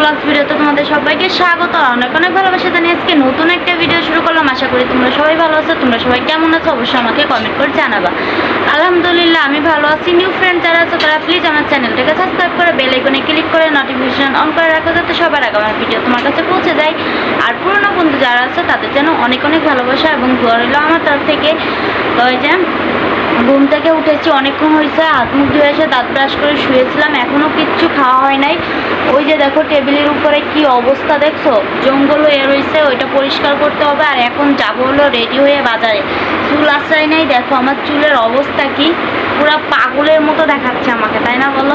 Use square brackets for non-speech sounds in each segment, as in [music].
Blogs ভিডিওতে তোমাদের সবাইকে স্বাগত। অনেক অনেক ভালোবাসা জানিয়ে আজকে নতুন একটা ভিডিও শুরু করলাম। আশা করি তোমরা সবাই ভালো আছো, তোমরা সবাই কেমন আছো অবশ্যই আমাকে কমেন্ট করে জানাবা। আলহামদুলিল্লাহ, আমি ভালো আছি। নিউ ফ্রেন্ড যারা আছো, তারা প্লিজ আমার চ্যানেলটাকে সাবস্ক্রাইব করে বেল আইকনে ক্লিক করে নোটিফিকেশন অন করে রাখো, যাতে সবার আগে আমার ভিডিও তোমার কাছে পৌঁছে যায়। আর পুরনো বন্ধু যারা আছে, তাদের যেন অনেক অনেক ভালোবাসা এবং দোয়া আমার তরফ থেকে। তো যে ঘুম থেকে উঠেছি, অনেকক্ষণ হয়েছে, হাত মুখ ধুয়ে এসে দাঁত ব্রাশ করে শুয়েছিলাম এখনও কিচ্ছু খাওয়া হয় নাই। ওই যে দেখো টেবিলের উপরে কি অবস্থা দেখছ? জঙ্গল হয়ে রয়েছে, ওইটা পরিষ্কার করতে হবে, আর এখন যাব হলো রেডি হয়ে বাজারে। চুল আশ্রয় নেই, দেখো আমার চুলের অবস্থা কি, পুরা পাগলের মতো দেখাচ্ছে আমাকে, তাই না বলো?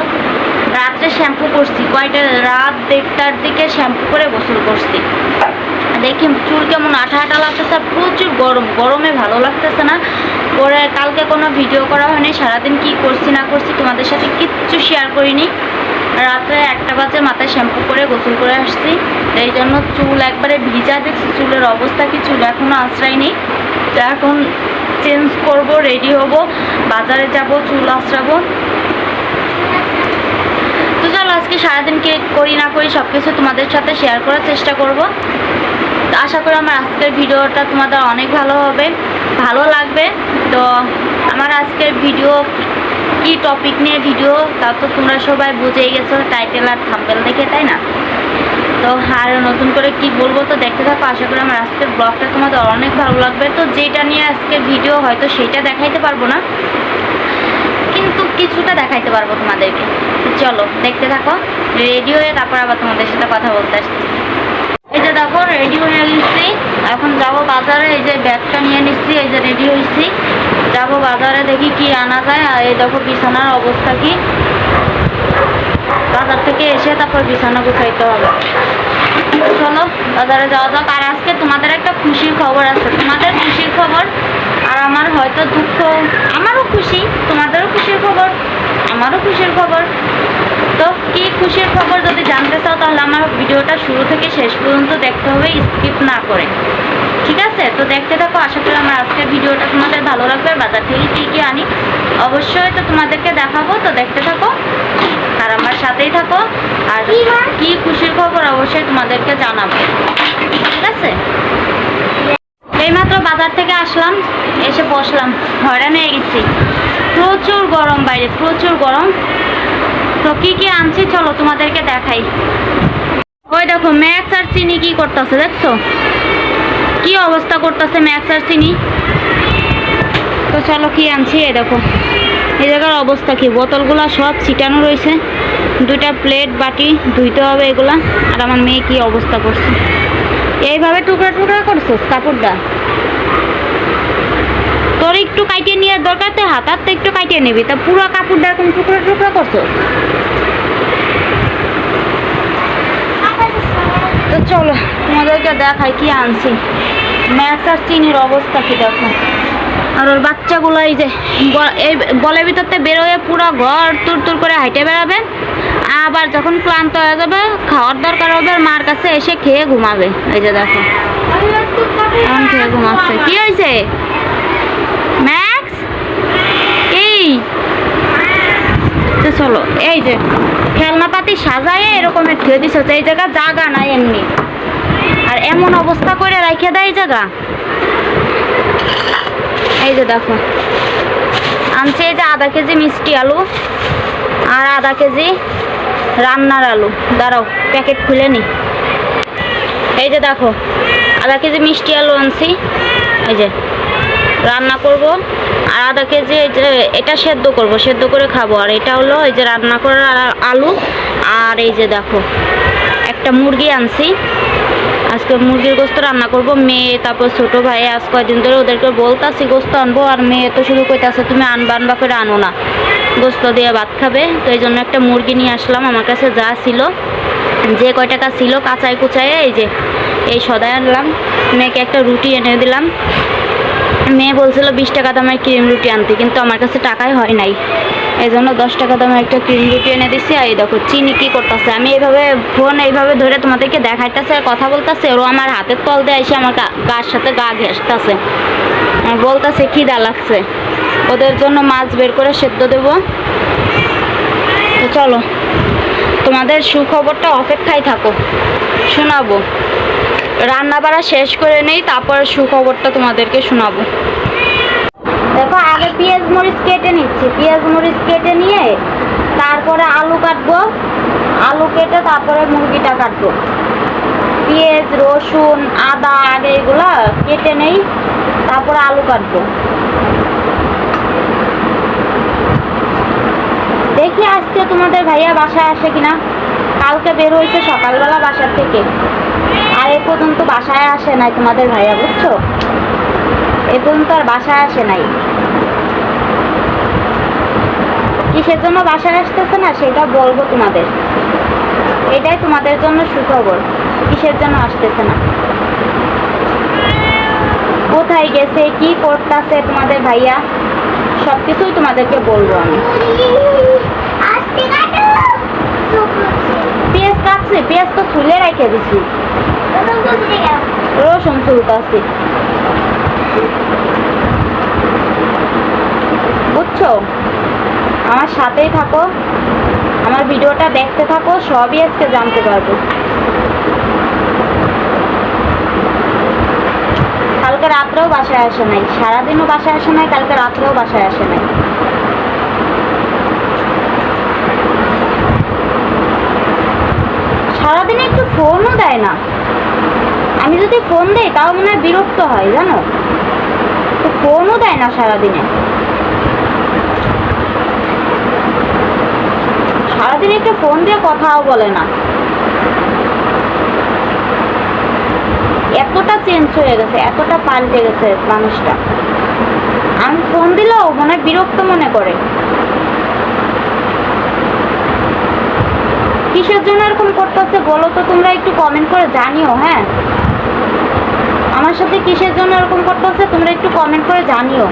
রাত্রে শ্যাম্পু করছি, কয়টা রাত দেড়টার দিকে শ্যাম্পু করে গোসল করছি। দেখি চুল কেমন আঠা আঠা লাগতেছে আর প্রচুর গরম, গরমে ভালো লাগতেছে না। পরে কালকে কোনো ভিডিও করা হয়নি, সারাদিন কি করছি না করছি তোমাদের সাথে কিচ্ছু শেয়ার করিনি। রাত্রে একটা বাজে মাথায় শ্যাম্পু করে গোসল করে আসছি। এই জন্য চুল একবারে ভিজা দেখছি, চুলের অবস্থা কি চুল এখনও আশ্রয় নেই তো এখন চেঞ্জ করব রেডি হব, বাজারে যাব, চুল আশ্রাবো আজকে সারাদিন কে করি না করি সব কিছু তোমাদের সাথে শেয়ার করার চেষ্টা করব। তো আশা করি আমার আজকের ভিডিওটা তোমাদের অনেক ভালো হবে, ভালো লাগবে। তো আমার আজকের ভিডিও কি টপিক নিয়ে ভিডিও, তা তো তোমরা সবাই বুঝেই গেছো টাইটেল আর থাম্বেল দেখে, তাই না? তো আর নতুন করে কি বলব তো দেখতে থাকো, আশা করি আমার আজকের ব্লগটা তোমাদের অনেক ভালো লাগবে। তো যেটা নিয়ে আজকের ভিডিও, হয়তো সেটা দেখাইতে পারব না, কিন্তু কিছুটা দেখাইতে পারব তোমাদেরকে। চলো, দেখতে থাকো। রেডি হয়ে তারপর আবার তোমাদের সাথে কথা বলতে আসতেছি। এই যে দেখো, রেডি হয়ে নিচ্ছি এখন যাব বাজারে, এই যে ব্যাগটা নিয়ে নিচ্ছি, এই যে রেডি হয়েছি। যাব বাজারে, দেখি কি আনা যায়। আর এই দেখো বিছানার অবস্থা কি। বাজার থেকে এসে তারপর বিছানা গুছাইতে হবে। চলো, বাজারে যাওয়া যাক। আর আজকে তোমাদের একটা খুশির খবর আছে। তোমাদের খুশির খবর, আর আমার হয়তো দুঃখ, আমারও খুশি, তোমাদেরও খুশির খবর। আমারও খুশির খবর। তো কি খুশির খবর যদি জানতে চাও তাহলে আমার ভিডিওটা শুরু থেকে শেষ পর্যন্ত দেখতে হবে স্কিপ না করে। ঠিক আছে? তো দেখতে থাকো আশা করি আমার আজকের ভিডিওটা তোমাদের ভালো লাগবে। বাজার থেকে কী কী আনি অবশ্যই তো তোমাদেরকে দেখাবো। তো দেখতে থাকো আর আমার সাথেই থাকো। আর কি খুশির খবর অবশ্যই তোমাদেরকে জানাব। ঠিক আছে? এইমাত্র বাজার থেকে আসলাম, এসে বসলাম, হয়রান হয়ে গেছি। প্রচুর গরম বাইরে, প্রচুর গরম। তো কি কি আনছি চলো তোমাদেরকে দেখাই। ওই দেখো, ম্যাক্স আর চিনি কি করতেছে দেখছ? কি অবস্থা করতেছে ম্যাক্স আর চিনি? তো চলো কি আনছি, এই দেখো। এই জায়গার অবস্থা কি? বোতলগুলো সব ছিটানো রয়েছে। দুইটা প্লেট বাটি, ধুইতে হবে এগুলা। আর আমার মেয়ে কি অবস্থা করছে? এইভাবে টুকরা টুকরা করছ কাপড়টা? তোর একটু কাটিয়ে নেওয়ার দরকার তো, হাতার তো একটু কাটিয়ে নিবি। তা পুরো কাপড়টা এরকম টুকরা টুকরা করছ তো চলো, তোমাদেরকে দেখাই কি আনছি। ম্যাক্স আর চিনির অবস্থা কি দেখো। আর ওর বাচ্চাগুলো এই যে এই গলের ভিতরতে বেরোয় পুরো ঘর তুর তুর করে হাইটে বেড়াবে। আবার যখন ক্লান্ত হয়ে যাবে, খাওয়ার দরকার হবে মার কাছে এসে খেয়ে ঘুমাবে। এই যে দেখো। এখন খেয়ে ঘুমাচ্ছে। কি হয়েছে? ম্যাক্স? এই। চলো, এই যে খেলনাপাতি সাজায় এরকমের ধুয়ে দিছ এই জায়গা জায়গা নাই এমনি। আর এমন অবস্থা করে রাখে দেয় এই জায়গা। এই যে দেখো। আনছে এই যে আধা কেজি মিষ্টি আলু আর আধা কেজি রান্নার আলু। দাঁড়াও, প্যাকেট খুলে নি। এই যে দেখো, আধা কেজি মিষ্টি আলু আনছি। এই যে, রান্না করব। আর আধা কেজি এই যে, এটা সেদ্ধ করব, সেদ্ধ করে খাব। আর এটা হলো এই যে রান্না করার আলু। আর এই যে দেখো, একটা মুরগি আনছি। আজকে মুরগির গোস্ত রান্না করব। মেয়ে, তারপর ছোট ভাই, আজ কয়দিন ধরে ওদেরকে বলতাছি, গোস্ত আনব। আর মেয়ে তো শুধু কইতাছে, তুমি আনবা আনবা করে আনো না। গোস্ত দিয়ে ভাত খাবে। তো এই জন্য একটা মুরগি নিয়ে আসলাম, আমার কাছে যা ছিল। যে কয় টাকা ছিল, কাঁচায় কুচায়, এই যে, এই সদাই আনলাম। মেয়েকে একটা রুটি এনে দিলাম। মেয়ে বলছিল, বিশ টাকা দামের ক্রিম রুটি আনতে, কিন্তু আমার কাছে টাকাই হয় নাই। এই জন্য দশ টাকা দামের একটা ক্রিম রুটি এনে দিছি। আর এই দেখো, চিনি কী করতেছে? আমি এইভাবে, ফোন এইভাবে ধরে তোমাদেরকে দেখাইতেছে আর কথা বলতেছে। ওরা আমার হাতের তল দিয়ে এসে আমার গার সাথে গা ঘেসতেছে বলতেছে, খিদা লাগছে। ওদের জন্য মাছ বের করে সেদ্ধ দেবো। চলো, তোমাদের সুখবরটা অপেক্ষায় থাকো, শোনাবো। রান্না বাড়া শেষ করে নেই, তারপর সুখবরটা তোমাদেরকে শোনাবো। দেখো, আগে পেঁয়াজ মরিচ কেটে নিচ্ছি। পেঁয়াজ মরিচ কেটে নিয়ে তারপরে আলু কাটবো। আলু কেটে তারপরে মুরগিটা কাটবো। পেঁয়াজ, রসুন, আদা, আগে এগুলা কেটে নেই, তারপরে আলু কাটবো। দেখি আজকে তোমাদের ভাইয়া বাসায় আসে কিনা। কালকে বের হয়েছে সকালবেলা বাসার থেকে। আর এ পর্যন্ত বাসায় আসে নাই তোমাদের ভাইয়া, বুঝছ? এ পর্যন্ত আর বাসায় আসে নাই। কিসের জন্য বাসায় আসতেছে না, সেটা বলব তোমাদের। এটাই তোমাদের জন্য সুখবর কিসের জন্য আসতেছে না। কোথায় গেছে, কি করতেছে তোমাদের ভাইয়া? সব কিছুই তোমাদেরকে বলব আমি। পেঁয়াজ কাটছে পেঁয়াজ তো ফুলে রেখে দিছি। রসুন চুলতাছি বুঝছ? আমার সাথেই থাকো। আমার ভিডিওটা দেখতে থাকো সবই আজকে জানতে পারব। কালকে রাত্রেও বাসায় আসে নাই। সারাদিনও বাসায় আসে নাই, কালকে রাত্রেও বাসায় আসে নাই। সারাদিনে একটু ফোনও দেয় না। আমি যদি ফোন দেই, তাও মনে হয় বিরক্ত হয়, জানো? তো ফোনও দেয় না সারাদিনে। সারাদিন একটু ফোন দিয়ে কথাও বলে না। এতটা চেঞ্জ হয়ে গেছে, এতটা পাল্টে গেছে মানুষটা। আমি ফোন দিলেও মনে হয় বিরক্ত মনে করে। কিসের জন্য এরকম করতেছে বলো তো, তোমরা একটু কমেন্ট করে জানিও হ্যাঁ? আমার সাথে কিসের জন্য এরকম করতেছে তোমরা একটু কমেন্ট করে জানিও।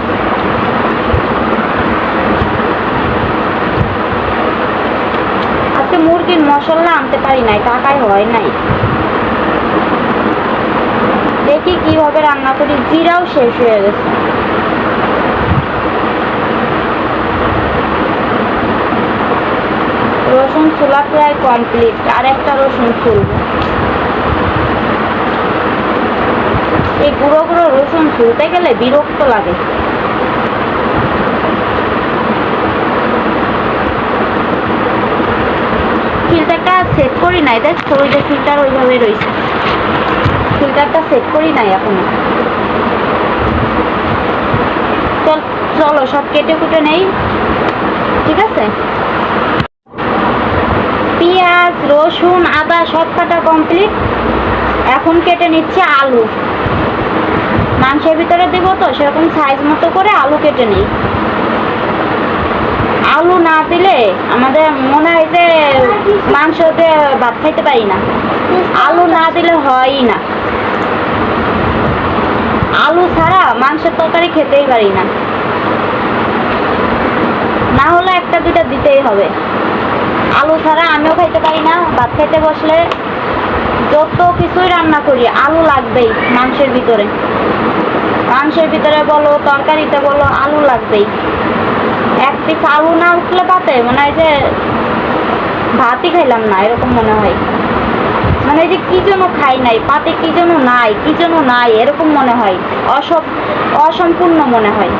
আজকে মুরগির মশলা আনতে পারি নাই, টাকায় হয় নাই। দেখি কীভাবে রান্না করি। জিরাও শেষ হয়ে গেছে। রসুন চুলা প্রায় কমপ্লিট আর একটা রসুন চুলব এই গুঁড়ো গুঁড়ো রসুন চুলতে গেলে বিরক্ত লাগে। ফিল্টারটা সেট করি নাই, দেখ ওই যে ফিল্টার ওইভাবে রয়েছে। ফিল্টারটা সেট করি নাই এখনও। চল, চলো, সব কেটে কুটে নেই। ঠিক আছে? পেঁয়াজ, রসুন, আদা সব কাটা কমপ্লিট এখন কেটে নিচ্ছে আলু। মাংসের ভিতরে দেবো তো, সেরকম সাইজ মতো করে আলু কেটে নিই। আলু না দিলে আমাদের মনে হয় যে মাংসতে ভাত খাইতে পারি না। আলু না দিলে হয়ই না। আলু ছাড়া মাংসের তরকারি খেতেই পারি না। না হলে একটা দুইটা দিতেই হবে। আলু ছাড়া আমিও খাইতে পারি না, ভাত খাইতে বসলে যত কিছুই রান্না করি, আলু লাগবেই মাংসের ভিতরে। মাংসের ভিতরে বলো, তরকারিতে বলো, আলু লাগবেই। এক পিস আলু না উঠলে পাতে, মনে হয় যে ভাতই খাইলাম না, এরকম মনে হয়। মানে যে কি যেন খাই নাই, পাতে কি যেন নাই, কি যেন নাই, এরকম মনে হয়। অসব অসম্পূর্ণ মনে হয়,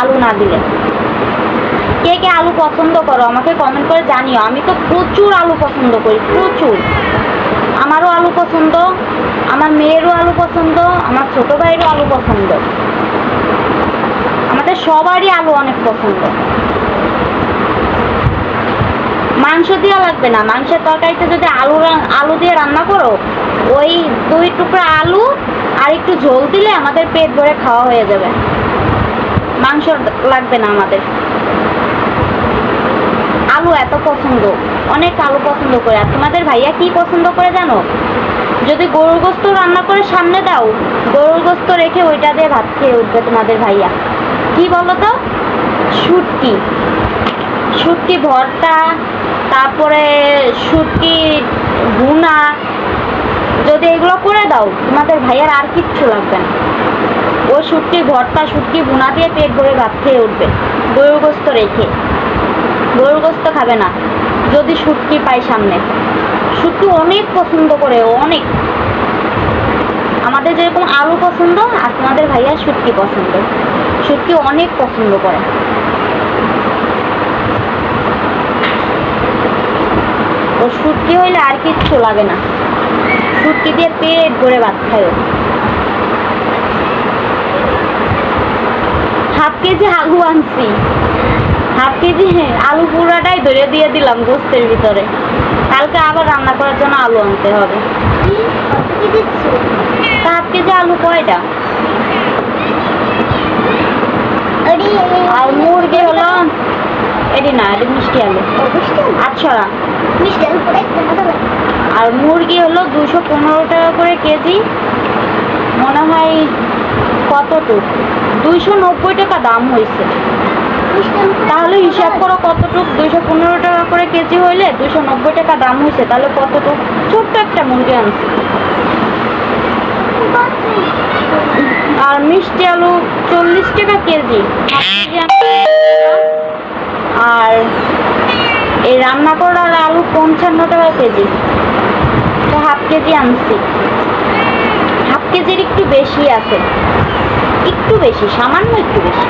আলু না দিলে। কে কে আলু পছন্দ করো, আমাকে কমেন্ট করে জানিও। আমি তো প্রচুর আলু পছন্দ করি, প্রচুর। আমারও আলু পছন্দ, আমার মেয়েরও আলু পছন্দ, আমার ছোট ভাইয়েরও আলু পছন্দ। আমাদের সবারই আলু অনেক পছন্দ। মাংস দেওয়া লাগবে না। মাংসের তরকারিতে যদি আলু আলু দিয়ে রান্না করো, ওই দুই টুকরা আলু আর একটু ঝোল দিলে আমাদের পেট ভরে খাওয়া হয়ে যাবে। মাংস লাগবে না আমাদের। আলু এত পছন্দ, অনেক আলু পছন্দ করে। আর তোমাদের ভাইয়া কি পছন্দ করে জানো? যদি গরুর গোস্ত রান্না করে সামনে দাও, গরুর গোস্ত রেখে ওইটা দিয়ে ভাত খেয়ে উঠবে তোমাদের ভাইয়া। কি বলো তো শুটকি। শুটকি ভর্তা, তারপরে শুটকি ভুনা। যদি এগুলো করে দাও, তোমাদের ভাইয়ার আর কিচ্ছু লাগবে না। ও শুটকি ভর্তা, শুটকি ভুনা দিয়ে পেট ভরে ভাত খেয়ে উঠবে। গরুর গোস্ত রেখে। গরুর গোস্ত খাবে না। যদি শুটকি পাই সামনে। শুটকি অনেক পছন্দ করে, অনেক। আমাদের যেরকম আলু পছন্দ, আর তোমাদের ভাইয়া শুটকি পছন্দ। শুটকি অনেক পছন্দ করে। ও শুটকি হইলে আর কিচ্ছু লাগে না। শুটকি দিয়ে পেট ভরে ভাত খায়। হাফ কেজি আলু আনছি। হাফ কেজি আলু পুরাটাই ধরে দিয়ে দিলাম গোস্তের ভিতরে। কালকে আবার রান্না করার জন্য আলু আনতে হবে। হাফ কেজি আলু কয়টা? আর মুরগি হলো এটি না এটি মিষ্টি আলু। আটশোরা। মিষ্টি লাগে আর মুরগি হলো দুশো পনেরো টাকা করে কেজি। মনে হয় কতটুক? দুইশো নব্বই টাকা দাম হয়েছে। তাহলে হিসাব করো কতটুক? দুইশো পনেরো টাকা করে কেজি হইলে দুশো নব্বই টাকা দাম হয়েছে। তাহলে কতটুক? ছোট্ট একটা মুরগি আনছি। আর মিষ্টি আলু চল্লিশ টাকা কেজি। আর এই রান্না করার আলু পঞ্চান্ন টাকা কেজি। তো হাফ কেজি আনছি। হাফ কেজির একটু বেশি আছে। একটু বেশি, সামান্য একটু বেশি।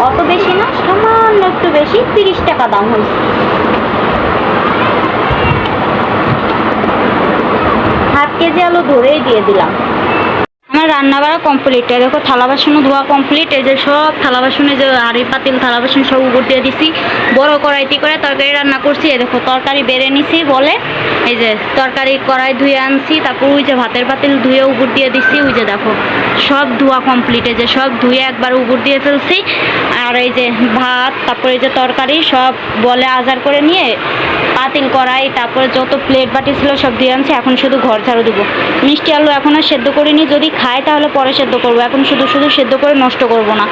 অত বেশি না, সামান্য একটু বেশি, তিরিশ টাকা দাম হয়েছে। হাফ কেজি আলু ধরেই দিয়ে দিলাম। আমার রান্না বাড়া কমপ্লিট দেখো, থালা বাসনও ধোয়া কমপ্লিট এই যে সব থালা বাসনে যে হাঁড়ি পাতিল থালা বাসন সব উপর দিয়ে দিছি। বড় কড়াইটি করে তরকারি রান্না করছি। এই দেখো, তরকারি বেড়ে নিছি বলে। এই যে তরকারি কড়াই ধুয়ে আনছি। তারপর ওই যে ভাতের পাতিল ধুয়ে উপর দিয়ে দিছি। ওই যে দেখো, সব ধোয়া কমপ্লিট এই যে সব ধুয়ে একবার উপর দিয়ে ফেলছি। আর এই যে ভাত, তারপরে এই যে তরকারি সব বলে আজার করে নিয়ে পাতিল কড়াই তারপরে যত প্লেট বাটি ছিল সব দিয়ে আনছি, এখন শুধু ঘর ঝাড়ু দেবো। মিষ্টি আলু এখনও সেদ্ধ করিনি, যদি খায় তাহলে পরে সেদ্ধ করব। এখন শুধু শুধু সেদ্ধ করে নষ্ট করব না।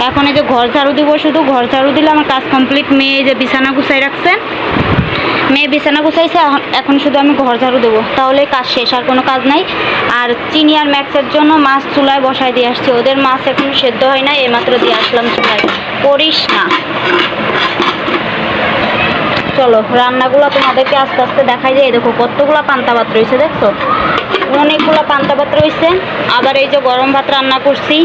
এখন এই যে ঘর ঝাড়ু দিব, শুধু ঘর ঝাড়ু দিলে আমার কাজ কমপ্লিট মেয়ে যে বিছানা গুছাই রাখছে, মেয়ে বিছানা গুছাইছে এখন- এখন শুধু আমি ঘর ঝাড়ু দেবো। তাহলে কাজ শেষ, আর কোনো কাজ নাই। আর চিনি আর ম্যাক্সের জন্য মাছ চুলায় বসায় দিয়ে আসছি। ওদের মাছ এখন সেদ্ধ হয় না এইমাত্র দিয়ে আসলাম চুলায়। করিস না। চলো, রান্নাগুলো তোমাদেরকে আস্তে আস্তে দেখাই যায় দেখো কতগুলো পান্তা ভাত রয়েছে, দেখছ? অনেকগুলো পান্তা ভাত রয়েছে। আবার এই যে গরম ভাত রান্না করছি।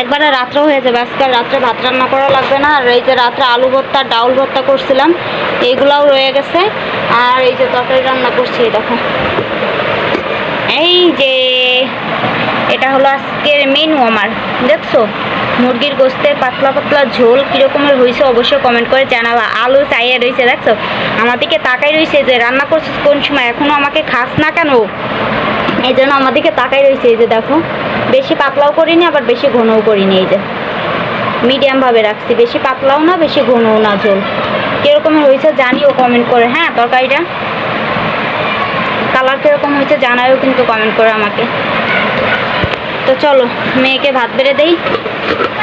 একবারে রাত্রেও হয়ে যাবে, আজকে আর রাত্রে ভাত রান্না করা লাগবে না। আর এই যে রাত্রে আলু ভর্তা, ডাউল ভর্তা করছিলাম, এইগুলাও রয়ে গেছে। আর এই যে তরকারি রান্না করছি দেখো। এই যে হলো আজকের মেনু আমার। দেখছ? মুরগির গোস্তের পাতলা পাতলা ঝোল কীরকমের হয়েছে অবশ্যই কমেন্ট করে জানাবা। আলু চাইয়ে রয়েছে দেখছ? আমার দিকে তাকাই রয়েছে যে, রান্না করছিস কোন সময়? এখনও আমাকে খাস না কেন? এই জন্য আমার দিকে তাকাই রয়েছে এই যে, দেখো। বেশি পাতলাও করিনি, আবার বেশি ঘনও করিনি এই যে। মিডিয়ামভাবে রাখছি। বেশি পাতলাও না, বেশি ঘনও না ঝোল। কীরকমের হয়েছে জানিও কমেন্ট করে হ্যাঁ তরকারিটা? কালার কীরকম হয়েছে জানায়ও কিন্তু কমেন্ট করে আমাকে। তো চলো, মেয়েকে ভাত বেড়ে দেই,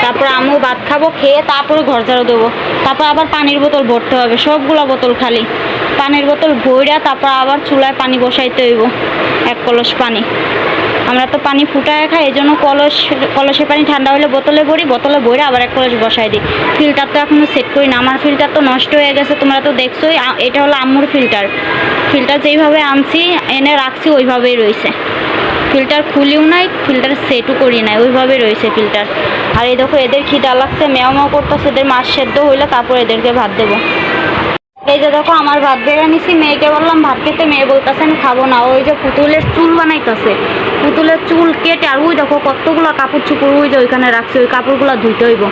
তারপর আমু ভাত খাব, খেয়ে তারপরে ঘর ঝাড়ু দেবো। তারপর আবার পানির বোতল ভরতে হবে, সবগুলো বোতল খালি। পানির বোতল ভইরা তারপর আবার চুলায় পানি বসাইতে হইব, এক কলস পানি। আমরা তো পানি ফুটায় খাই এই জন্য কলস, কলসে পানি ঠান্ডা হলে বোতলে ভরি, বোতলে ভরে আবার এক কলস বসাই দিই। ফিল্টার তো এখনও সেট করি না, আমার ফিল্টার তো নষ্ট হয়ে গেছে, তোমরা তো দেখছোই এটা হলো আম্মুর ফিল্টার। ফিল্টার যেইভাবে আনছি, এনে রাখছি, ওইভাবেই রয়েছে ফিল্টার খুলিও নাই, ফিল্টার সেটও করি নাই, ওইভাবে রয়েছে ফিল্টার। আর এই দেখো, এদের খিদা লাগছে মেও মেও করতেছে, এদের মাছ সেদ্ধ হইলে তারপর এদেরকে ভাত দেবো। এই যে দেখো, আমার ভাত বেড়ে নিছি, মেয়েকে বললাম, ভাত খেতে মেয়ে বলতেছে, আমি খাব না। ওই যে পুতুলের চুল বানাইতেছে, পুতুলের চুল কেটে, আর ওই দেখো, কতগুলো কাপড় চুপড় ওই যে ওইখানে রাখছি, ওই কাপড়গুলো ধুইতে হইব।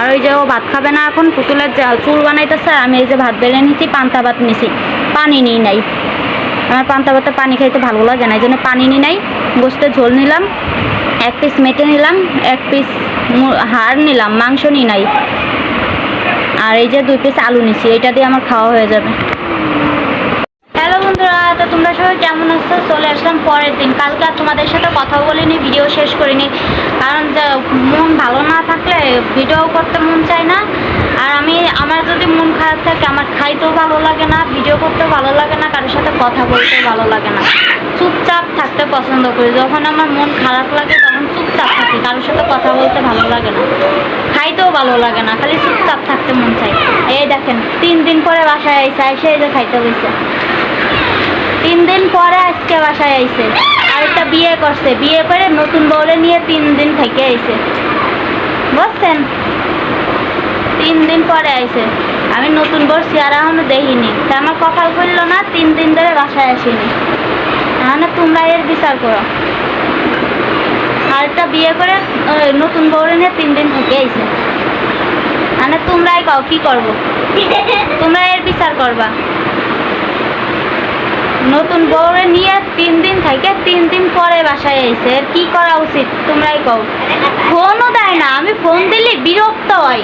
আর ওই যে ও ভাত খাবে না এখন, পুতুলের চুল বানাইতেছে আমি এই যে ভাত বেড়ে নিছি, পান্তা ভাত নিছি, পানি নিই নাই। আমার পান্তা ভাতটা পানি খাইতে ভালো লাগে না এই জন্য পানি নিই নাই গোস্তের ঝোল নিলাম, এক পিস মেটে নিলাম, এক পিস হাড় নিলাম, মাংস নি নাই, আর এই যে দুই পিস আলু নিছি এটা দিয়ে আমার খাওয়া হয়ে যাবে। হ্যালো বন্ধুরা, তো তোমরা সবাই কেমন আছো? চলে আসলাম পরের দিন। কালকে আর তোমাদের সাথে কথা বলিনি, ভিডিও শেষ করিনি। কারণ মন ভালো না থাকলে ভিডিও করতে মন চায় না। আর আমি, আমার যদি মন খারাপ থাকে, আমার খাইতেও ভালো লাগে না, ভিডিও করতেও ভালো লাগে না, কারোর সাথে কথা বলতেও ভালো লাগে না। চুপচাপ থাকতে পছন্দ করি। যখন আমার মন খারাপ লাগে, তখন চুপচাপ থাকি। কারোর সাথে কথা বলতে ভালো লাগে না। খাইতেও ভালো লাগে না, খালি চুপচাপ থাকতে মন চাই এই দেখেন, তিন দিন পরে বাসায় এই যে খাইতে বইছে তিন দিন পরে আজকে বাসায় আইছে। আর একটা বিয়ে করছে। বিয়ে করে নতুন বউরে নিয়ে তিন দিন থেকে আইছে। বুঝছেন? তিন দিন পরে আইছে। আমি নতুন বউর চেয়ারা এখনও দেখিনি। তা আমার কপাল খুললো না, তিন দিন ধরে বাসায় আসিনি। তাহলে তোমরা এর বিচার করো। আরেকটা বিয়ে করে নতুন বউরে নিয়ে তিন দিন থেকে আইছে। মানে তোমরাই কও, কি করব? তোমরা এর বিচার করবা। নতুন বউরে নিয়ে তিন দিন থেকে তিন দিন পরে বাসায় আইছে। এর কি করা উচিত তোমরাই কও। ফোনও দেয় না আমি ফোন দিলে বিরক্ত হয়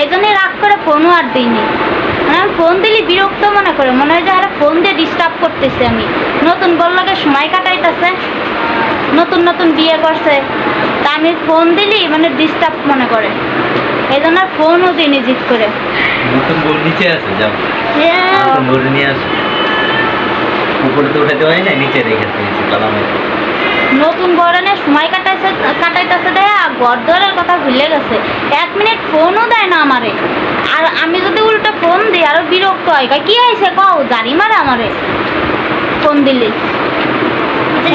এই রাগ করে ফোনও আর দিইনি মানে আমি ফোন দিলে বিরক্ত মনে করে মনে হয় যে আরে ফোন দিয়ে ডিস্টার্ব করতেছি আমি। নতুন বললাকে সময় কাটাইতেছে নতুন নতুন বিয়ে করছে। তা আমি ফোন দিলি মানে ডিস্টার্ব মনে করে। এই জন্য আর ফোনও দিইনি জিত করে। নতুন বউ নিচে আছে যাও। হ্যাঁ। বউ নিয়ে আসো। উপরে তো উঠাতে পারি না নিচে রেখেছে নিচে কালামে। নতুন বরণে সময় কাটাইছে কাটাইতেছে দেয় আর গরদরের কথা ভুলে গেছে। এক মিনিট ফোনও দেয় না আমারে। আর আমি যদি উল্টো ফোন দিই আরও বিরক্ত হয়। কয়, কি হয়েছে? কও জানি মারে আমারে ফোন দিলি।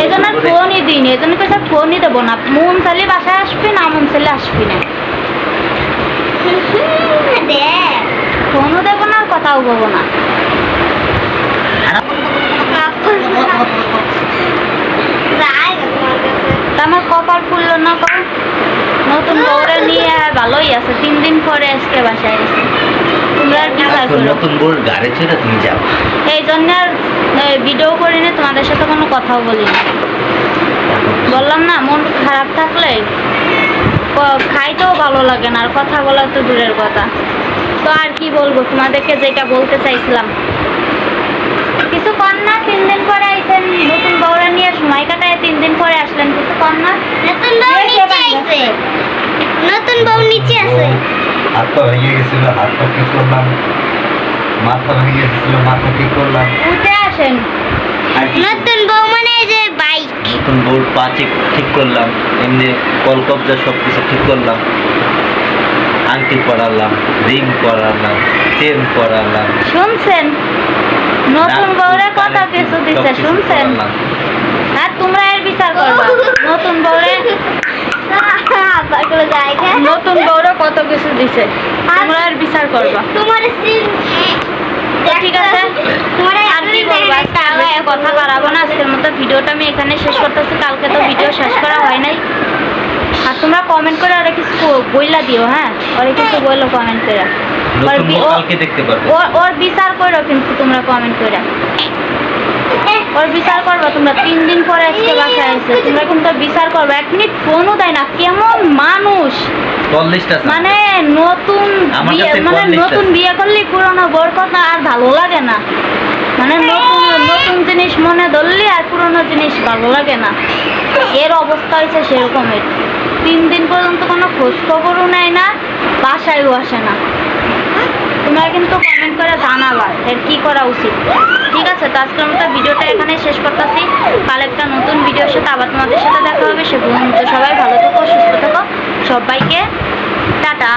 এই জন্য ফোনই দিইনি এই জন্য কেছে ফোনই দেবো না। মন চাইলে বাসায় আসবি না মন চাইলে আসবি না। [laughs] ফোনও দেবো না আর কথাও বলব না যাই না তোমার কাছে তা আমার কপাল খুললো না কও নতুন বউরে নিয়ে আর ভালোই আছে। তিন দিন পরে আজকে বাসায় এসে তোমরা আর বিচার করো? নতুন বউর গাড়ি ছেড়ে তুমি যাও। এই জন্য আর ভিডিও করি না তোমাদের সাথে কোনো কথাও বলি না। বললাম না মন খারাপ থাকলে খাইতেও ভালো লাগে না আর কথা বলা তো দূরের কথা। তো আর কি বলব তোমাদেরকে যেটা বলতে চাইছিলাম। কিছু কর না তিন দিন পরে আইসেন নতুন বউরা নিয়ে সময় কাটায় তিন দিন পরে আসলেন। কিছু কর না। নতুন বউ নিচে? আছে নতুন বউ নিচে আছে। হাত পা ভেঙে গেছিল হাত পা ঠিক করলাম। মাথা ভেঙে গেছিল মাথা ঠিক করলাম। উঠে আসেন। নতুন বউ মানে এই যে বাইক। নতুন বউর পা ঠিক ঠিক করলাম। এমনি কল কবজা সব কিছু ঠিক করলাম। আংটি পরালাম রিং পরালাম চেন পরালাম। শুনছেন? নতুন নাক, বউরে কত কিছু দিছে শুনছেন? আর তোমরা এর বিচার করবা। নতুন বউরে নতুন বউরে কত কিছু দিছে তোমরা এর বিচার করবা। তোমার ঠিক আছে? আর কি বলব আজকে আর কথা বাড়াবো না আজকের মতো ভিডিওটা আমি এখানে শেষ করতেছি কালকে তো ভিডিও শেষ করা হয় নাই। আর তোমরা কমেন্ট করে আরে কিছু বইলা দিও হ্যাঁ? ওরে কিছু বলল কমেন্ট করে। ওর বিচার করো কিন্তু তোমরা কমেন্ট করে। ওর বিচার করবা তোমরা তিন দিন পরে আজকে বাসায় আসছে তোমরা কিন্তু বিচার করবা। এক মিনিট ফোনও দেয় না কেমন মানুষ? মানে নতুন মানে নতুন বিয়ে করলে পুরনো বোর কথা আর ভালো লাগে না। মানে নতুন নতুন জিনিস মনে ধরলে আর পুরনো জিনিস ভালো লাগে না। এর অবস্থা হয়েছে সেরকমের। তিন দিন পর্যন্ত কোনো খোঁজ খবরও নেয় না বাসায়ও আসে না। তোমরা কিন্তু কমেন্ট করে জানাবা এর কি করা উচিত। ঠিক আছে? তো আজকের মতো ভিডিওটা এখানে শেষ করতেছি। কাল একটা নতুন ভিডিওর সাথে আবার তোমাদের সাথে দেখা হবে। সে পর্যন্ত সবাই ভালো থেকো, সুস্থ থেকো। সবাইকে টাটা।